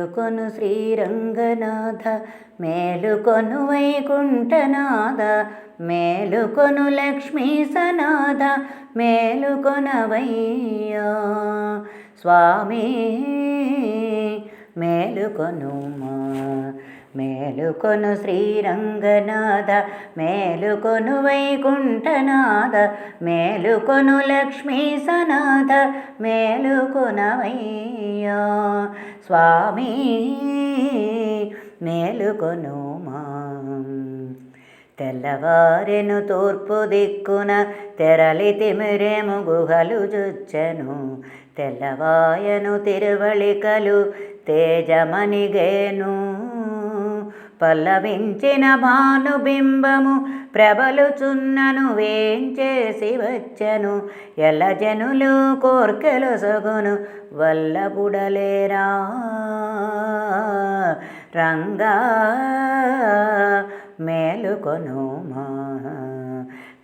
మేలుకొను శ్రీరంగనాథ మేలుకొను వైకుంఠనాథ మేలుకొను లక్ష్మీ సనాథ మేలుకొనవయ్యా స్వామి మేలుకొను మేలుకొను శ్రీరంగనాథ మేలుకొను వైకుంఠనాథ మేలుకొను లక్ష్మీ సనాథ మేలుకొనవయ్యా స్వామి మేలుకొనుమా తెల్లవారెను తూర్పు దిక్కున తెరలి తిమిరేము గుహలు జుచ్చెను. తెల్లవాయను తిరువళికలు తేజమనిగేను పల్లవించిన భానుబింబము ప్రబలుచున్నను వేంచేసి వచ్చెను ఎల్లజనులు కోర్కెలు సగును వల్లబుడలేరా రంగా మేలుకొనుమా.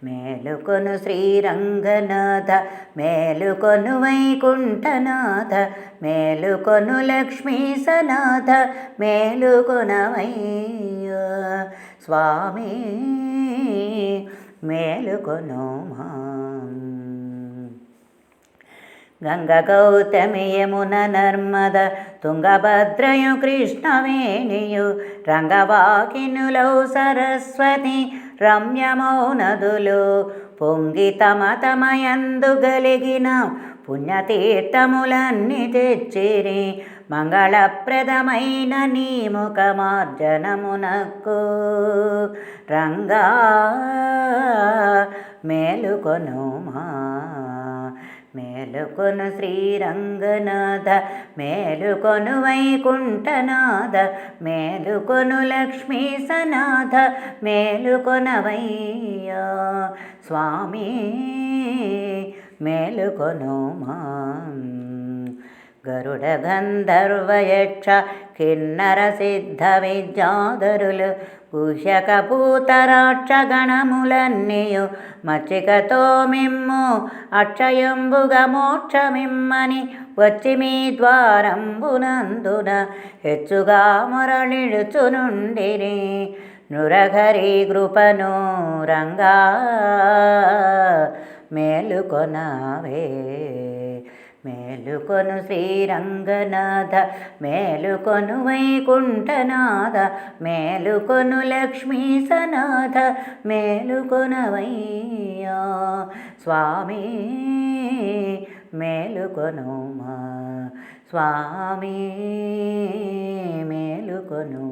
మేలుకొను శ్రీరంగనాథ మేలుకొను వైకుంఠనాథ మేలుకొను లక్ష్మీ సనాథ మేలుకొనవయ్యా. స్వామి మేలుకొను మా గౌతమి యమున నర్మద తుంగభద్రయు కృష్ణవేణియు రంగవాకినులౌ సరస్వతి రమ్యమౌ నదులు పొంగి తమ తమయందు గలిగిన పుణ్యతీర్థములన్నీ తెచ్చిరి. మంగళప్రదమైన నీ ముఖమార్జనమునకు రంగా మేలుకొనుమా. మేలుకొను శ్రీరంగనాథ మేలుకొను వైకుంఠనాథ మేలుకొను లక్ష్మీ సనాథ మేలుకొనవయ్యా స్వామి మేలుకొను మా గంధర్వయక్ష కిన్నర సిద్ధ విద్యాధరులు కుశక గణములన్నీయు మచ్చికతో మిమ్ము అక్షయంబుగా మోక్షమిమ్మని వచ్చి మీ ద్వారంబునందున హెచ్చుగా మురళిడుచునుండిరి నురఘరి కృపను రంగా మేలుకొనవే మేలుకొను శ్రీరంగనాథ మేలుకొను వైకుంఠనాథ మేలుకొను లక్ష్మీ సనాథ మేలుకొనవయ్యా స్వామి మేలుకొనుమా స్వామి మేలుకొను